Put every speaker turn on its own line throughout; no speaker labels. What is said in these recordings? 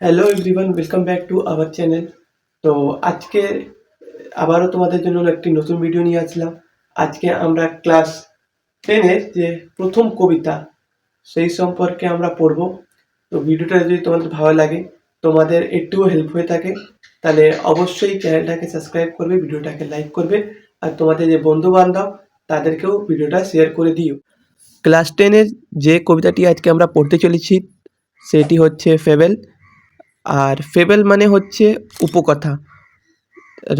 Hello everyone welcome back to our channel তো আজকে আবারও তোমাদের জন্য একটি নতুন ভিডিও নিয়ে আসলাম। আজকে আমরা ক্লাস টেনের যে প্রথম কবিতা, সেই সম্পর্কে আমরা পড়ব। তো ভিডিওটা যদি তোমাদের ভালো লাগে, তোমাদের একটুও হেল্প হয়ে থাকে, তাহলে অবশ্যই চ্যানেলটাকে সাবস্ক্রাইব করবে ভিডিওটাকে লাইক করবে। আর তোমাদের যে বন্ধু বান্ধব তাদেরকেও ভিডিওটা শেয়ার করে দিও। ক্লাস টেনের যে কবিতাটি আজকে আমরা পড়তে চলেছি, সেটি হচ্ছে ফেবেল আর ফেবেল মানে হচ্ছে উপকথা।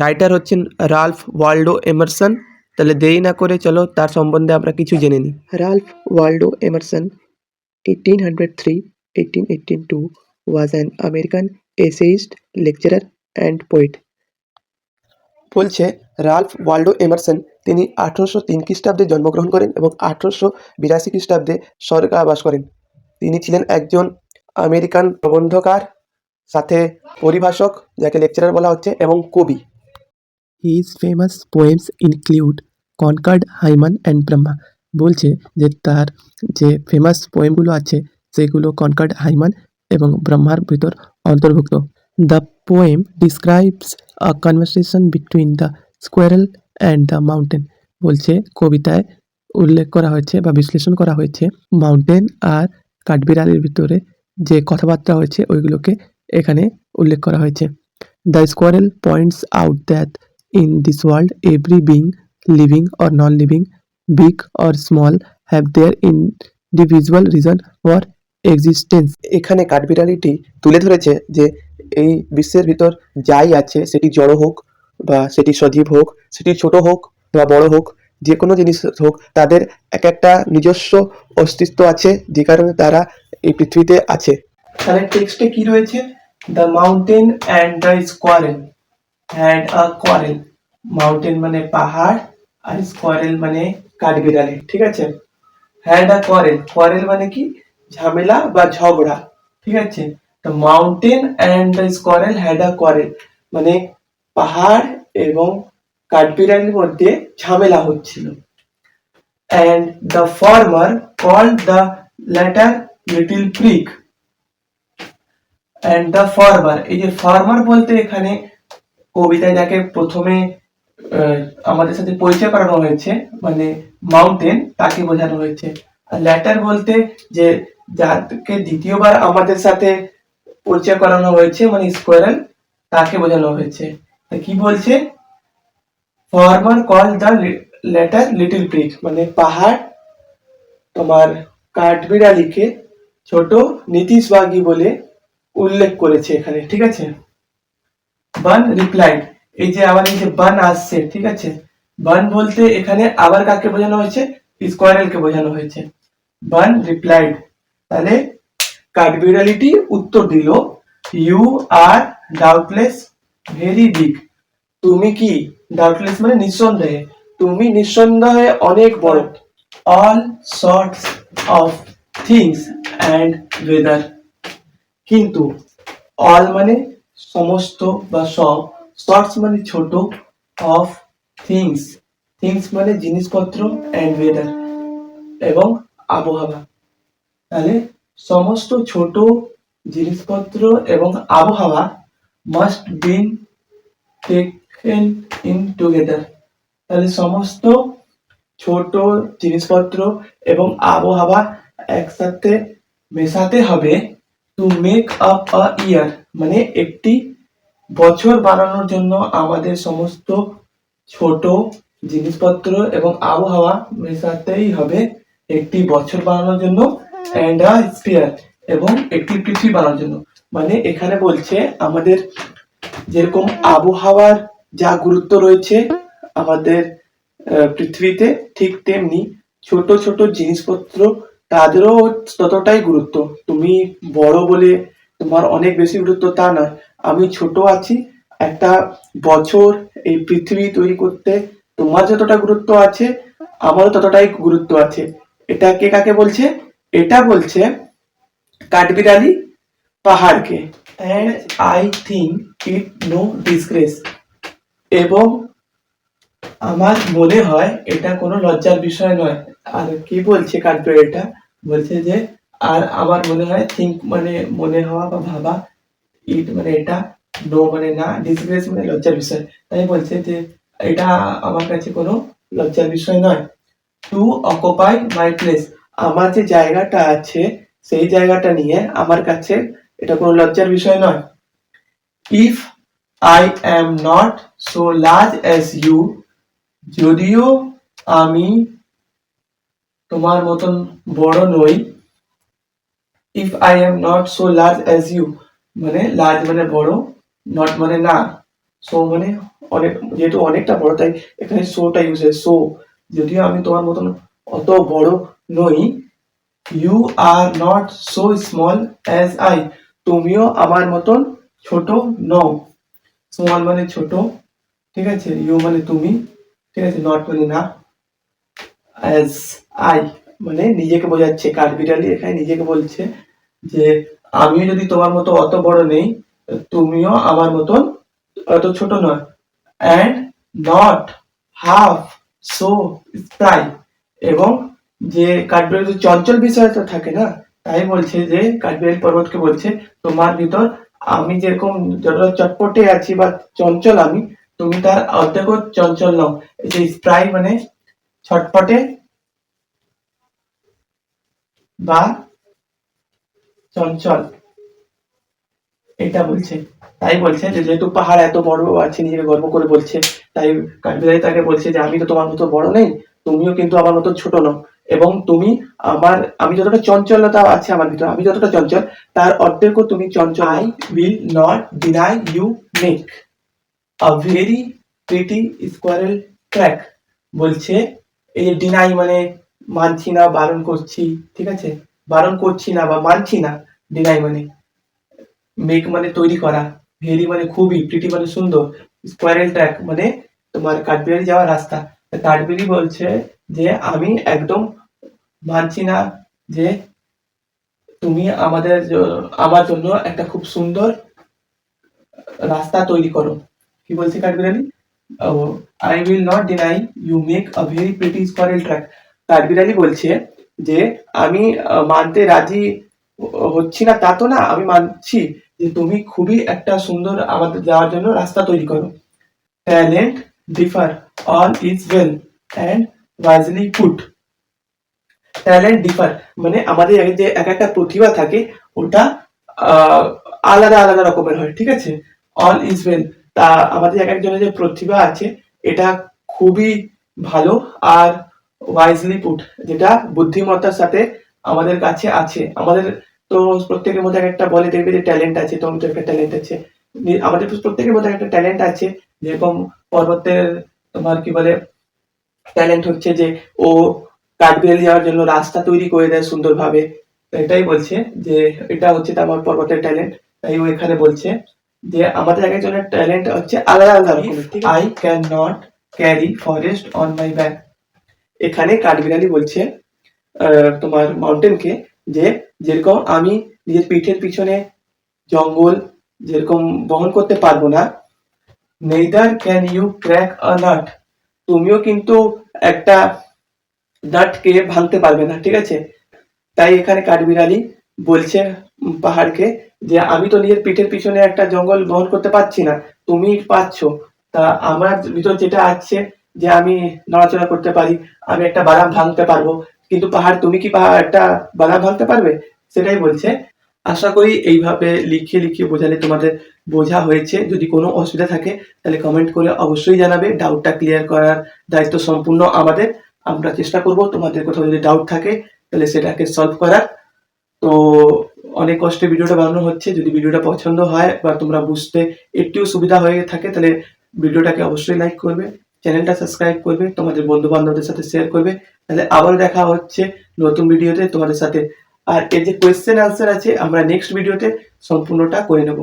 রাইটার হচ্ছেন রালফ ওয়াল্ডো এমারসন। তাহলে দেরি না করে চলো তার সম্বন্ধে আমরা কিছু জেনে নিই। Ralph Waldo Emerson eighteen hundred three eighteen eighteen two was an American essayist lecturer and poet বলছে রালফ ওয়াল্ডো এমারসন তিনি আঠেরোশো তিন খ্রিস্টাব্দে জন্মগ্রহণ করেন এবং আঠেরোশো বিরাশি খ্রিস্টাব্দে স্বর্গাবাস করেন। তিনি ছিলেন একজন আমেরিকান প্রবন্ধকার। সাথে পরিভাষক, যাকে লেকচারার বলা হচ্ছে, এবং কবি। His famous poems include Concord Hymn and Brahma বলছে যে তার যে ফেমাস পোয়েমগুলো আছে, সেগুলো কনকার্ড হাইমান এবং ব্রহ্মার ভিতর অন্তর্ভুক্ত। The poem describes a conversation between the squirrel and the mountain বলছে কবিতায় উল্লেখ করা হয়েছে বা বিশ্লেষণ করা হয়েছে মাউন্টেন আর কাঠবিড়ালির ভিতরে যে কথাবার্তা হয়েছে, ওইগুলোকে এখানে উল্লেখ করা হয়েছে। The squirrel points out that in this world every being living or non living big or small have their individual reason for existence এখানে কাঠবিড়ালিটি তুলে ধরেছে যে এই বিশ্বের ভিতর যাই আছে, সেটি জড় হোক বা সেটি সজীব হোক, সেটি ছোট হোক বা বড় হোক, যে কোনো জিনিস হোক, তাদের এক একটা নিজস্ব অস্তিত্ব আছে, যে কারণে তারা এই পৃথিবীতে আছে। তাহলে টেক্সটে কি রয়েছে? The mountain and the squirrel had a quarrel mountain মানে পাহাড় আর স্কোয়ারেল মানে কাঠবিড়ালি, ঠিক আছে? হ্যাড আ কোয়ারেল কোয়ারেল মানে কি? ঝামেলা বা ঝগড়া, ঠিক আছে? তো mountain and the squirrel had a quarrel মানে পাহাড় এবং কাঠবিড়ালির মধ্যে ঝামেলা হচ্ছিল। And the former called the latter little prig and the former এই যে ফার্মার বলতে এখানে কবিতায় যাকে প্রথমে আমাদের সাথে পরিচয় করানো হয়েছে মানে মাউন্টেন তাকে বোঝানো হয়েছে। আর ল্যাটার বলতে যে যাকে দ্বিতীয়বার আমাদের সাথে পরিচয় করানো হয়েছে মানে স্কোয়ারেল তাকে বোঝানো হয়েছে। তা কি বলছে? Former call the latter little prig মানে পাহাড়, তোমার কাঠবিড়ালিকে ছোট নীতিশবাগী বলে উল্লেখ করেছে এখানে, ঠিক আছে? বান রিপ্লাইড এই যে আবার এই যে বান আসছে, ঠিক আছে? বান বলতে এখানে আবার কাকে বোঝানো হয়েছে? স্কোয়ারেলকে বোঝানো হয়েছে। বান রিপ্লাইড তাহলে কাঠবিড়ালিটি উত্তর দিল you are doubtless very big তুমি কি? ডাউটলেস মানে নিঃসন্দেহে। তুমি নিঃসন্দেহে অনেক বড়। All sorts of things and weather কিন্তু অল মানে সমস্ত বা সব শর্টস মানে ছোট অফ থিংস থিংস মানে জিনিসপত্র অ্যান্ড ওয়েদার এবং আবহাওয়া। তাহলে সমস্ত ছোট জিনিসপত্র এবং আবহাওয়া must be taken in together তাহলে সমস্ত ছোট জিনিসপত্র এবং আবহাওয়া একসাথে মেশাতে হবে। To make up a year মানে একটি বছর বানানোর জন্য আমাদের সমস্ত ছোট জিনিসপত্র এবং আবহাওয়া মেশাতেই হবে একটি বছর বানানোর জন্য অ্যান্ড আ স্পিয়ার এবং একটি পৃথিবী বানানোর জন্য। মানে এখানে বলছে আমাদের যেরকম আবহাওয়ার যা গুরুত্ব রয়েছে আমাদের পৃথিবীতে ঠিক তেমনি ছোট ছোট জিনিসপত্র তাদেরও ততটাই গুরুত্ব। তুমি বড় বলে তোমার অনেক বেশি গুরুত্ব, তা নয়। আমি ছোট আছি, একটা বছর এই পৃথিবী তৈরি করতে তোমার যতটা গুরুত্ব আছে, আমারও ততটাই গুরুত্ব আছে। এটা কে কাকে বলছে? এটা বলছে কাঠবিড়ালি পাহাড়কে। And I think it no disgrace এবং আমার মনে হয় এটা কোনো লজ্জার বিষয় নয়। আর কি বলছে কাঠবিড়ালিটা বলছে যে, আর আমার মনে হয় থিঙ্ক মানে মনে হওয়া বা ভাবা ইট মানে এটা নো মানে না ডিসগ্রেস মানে লজ্জার বিষয়। তাই বলছে যে, এটা আমার কাছে কোনো লজ্জার বিষয় নয়। টু অকুপাই মাই প্লেস আমার যে জায়গাটা আছে, সেই জায়গাটা নিয়ে আমার কাছে এটা কোনো লজ্জার বিষয় নয়। If I am not so large as you যদিও আমি তোমার মতন বড় নই। If I am not so large as you মানে লার্জ মানে বড় নট মানে না। সো মানে অনেক, যেহেতু অনেকটা বড়, তাই এখানে সোটা ইউজ হয়। সো যদিও আমি তোমার মতন অত বড় নই you are not so small as I তুমিও আমার মতন ছোট নও। স্মল মানে ছোট, ঠিক আছে? ইউ মানে তুমি, ঠিক আছে? নট মানে না। আই মানে নিজেকে বোঝাচ্ছে কাঠবিড়ালি এখানে নিজেকে বলছে যে, আমিও যদি তোমার মতো অত বড় নেই, তুমিও আমার মতন অত ছোট নয়। And not half so spry এবং যে কাঠবিড়ালি চঞ্চল বিষয় তো থাকে না, তাই বলছে যে কাঠবিড়ালি পর্বতকে বলছে, তোমার ভিতর আমি যেরকম যতটা চটপটে আছি বা চঞ্চল আমি, তুমি তার অর্ধেকও চঞ্চল নও। এই যে স্প্রাই মানে ছটপটে বা চঞ্চল। এটা বলছে। তাই বলছে যে, যেহেতু পাহাড় এত বড় আছে নিজেকে গর্ব করে বলছে। তাই কাঠবিড়ালি তাকে বলছে যে, আমি তো তোমার মতো বড় নেই, তুমিও কিন্তু আমার মতো ছোট নও। এবং তুমি আমার, আমি যতটা চঞ্চলতা আছে আমার ভিতরে। আমি যতটা চঞ্চল, তার অর্ধেকও তুমি চঞ্চল I will not deny you make a very pretty squirrel track বলছে এই যে ডিনাই মানে মানছি না, বারণ করছি, ঠিক আছে? বারণ করছি না বা মানছি না ডিনাই মানে মেক মানে তৈরি করা ভেরি মানে খুবই প্রিটি মানে সুন্দর স্কোয়ারেল ট্র্যাক মানে তোমার কাঠবিড়ালি যাওয়ার রাস্তা। কাঠবিড়ি বলছে যে আমি একদম মানছি না যে তুমি আমাদের আমার জন্য একটা খুব সুন্দর রাস্তা তৈরি করো। কি বলছে কাঠবিড়ালি? I will not deny you make a very pretty squirrel track কাঠবিড়ালি বলছে যে আমি মানতে রাজি হ- হচ্ছি না তা তো না আমি মানছি যে তুমি খুবই একটা সুন্দর আমাদের যাওয়ার জন্য রাস্তা তৈরি করো। Talent differ all is well and wisely put talent differ মানে আমাদের যে এক একটা প্রতিভা থাকে ওটা আহ, আলাদা আলাদা রকমের হয় ঠিক আছে? অল ইজ ওয়েল তা আমাদের এক একজনের যে প্রতিভা আছে, এটা খুবই ভালো আর ওয়াইজলি পুট যেটা বুদ্ধিমত্তার সাথে আমাদের কাছে আছে। আমাদের তো প্রত্যেকের মধ্যে একটা বলে দেখবে যে ট্যালেন্ট আছে তোমার একটা ট্যালেন্ট আছে। আমাদের প্রত্যেকের মধ্যে একটা ট্যালেন্ট আছে, যেরকম পর্বতের তোমার কি বলে ট্যালেন্ট হচ্ছে যে, ও কাঠবিড়ালি যাওয়ার জন্য রাস্তা তৈরি করে দেয় সুন্দরভাবে। এটাই বলছে যে, এটা হচ্ছে তো আমার পর্বতের ট্যালেন্ট তাই ও এখানে বলছে যে আমাদের এক একজনের ট্যালেন্ট হচ্ছে আলাদা আলাদা রকমের I can not carry forest on my back এখানে কাঠবিড়ালি বলছে তোমার মাউন্টেনকে যে যেরকম আমি নিজের পিঠের পিছনে জঙ্গল যেরকম বহন করতে পারব না neither can you crack a nut তুমিও কিন্তু একটা নাটকে ভাঙতে পারবে না ঠিক আছে? তাই এখানে কাঠবিড়ালি বলছে পাহাড়কে যে আমি তো নিজের পিঠের পিছনে একটা জঙ্গল বহন করতে পারছি না, তুমি পাচ্ছ তা আমার ভিতর যেটা আছে যে আমি নড়াচড়া করতে পারি, আমি একটা বাদাম ভাঙতে পারব। কিন্তু পাহাড়, তুমি কি পাহাড় একটা বাদাম ভাঙতে পারবে? সেটাই বলছে। আশা করি এইভাবে লিখে লিখে বোঝালে তোমাদের বোঝা হয়েছে। যদি কোনো অসুবিধা থাকে, তাহলে কমেন্ট করে অবশ্যই জানাবে। ডাউটটা ক্লিয়ার করার দায়িত্ব সম্পূর্ণ আমাদের। আমরা চেষ্টা করব তোমাদের কোথাও যদি ডাউট থাকে, তাহলে সেটাকে সলভ করার। তো অনেক কষ্টে ভিডিওটা বানানো হচ্ছে। যদি ভিডিওটা পছন্দ হয় বা তোমরা বুঝতে একটু সুবিধা হয়ে থাকে, তাহলে ভিডিওটাকে অবশ্যই লাইক করবে, চ্যানেলটা সাবস্ক্রাইব করবে, তোমাদের বন্ধু বান্ধবদের সাথে শেয়ার করবে। তাহলে আবার দেখা হচ্ছে নতুন ভিডিওতে তোমাদের সাথে। আর এর যে কোয়েশ্চেন আনসার আছে, আমরা নেক্সট ভিডিওতে সম্পূর্ণটা করে নেব।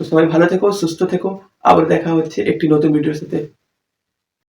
তো সবাই ভালো থেকো, সুস্থ থেকো। আবার দেখা হচ্ছে একটি নতুন ভিডিওর সাথে।